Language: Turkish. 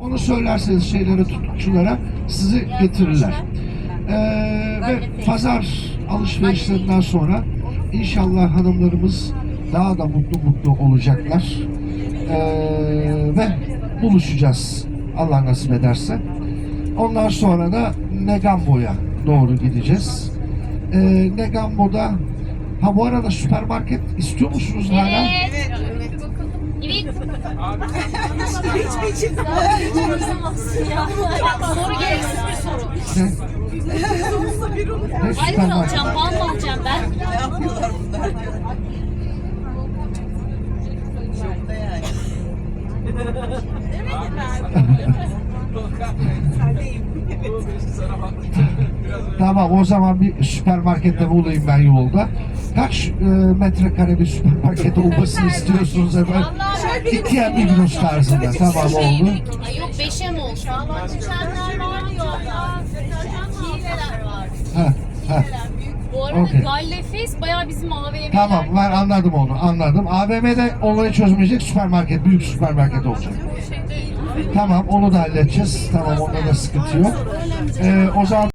Onu söylerseniz şeylere tutukçulara sizi getirirler. Ee, ve pazar alışverişlerinden sonra inşallah hanımlarımız daha da mutlu mutlu olacaklar. Ee, ve buluşacağız Allah nasip ederse. Ondan sonra da Negambo'ya doğru gideceğiz. Ee, Negambo'da ha bu arada süpermarket istiyor musunuz hala? Evet. Evet. Soru gereksiz bir soru. Ne? Ne süpermarket? alacağım, bal mı alacağım ben? Tamam o zaman bir süpermarkette bulayım ben yolda. Kaç e, metrekare bir süpermarket olmasını istiyorsunuz efendim? İkiye bir Migros tarzında. Tamam oldu. Ay yok beşe mi olsun? Geçenler var ya. Hileler var. Ha, ha. Bu arada Okey. Gallefes bayağı bizim AVM'ler. Tamam ben anladım onu anladım. AVM'de olayı çözmeyecek süpermarket, büyük süpermarket olacak. Tamam onu da halledeceğiz. Tamam onda da sıkıntı yok. Ee, o zaman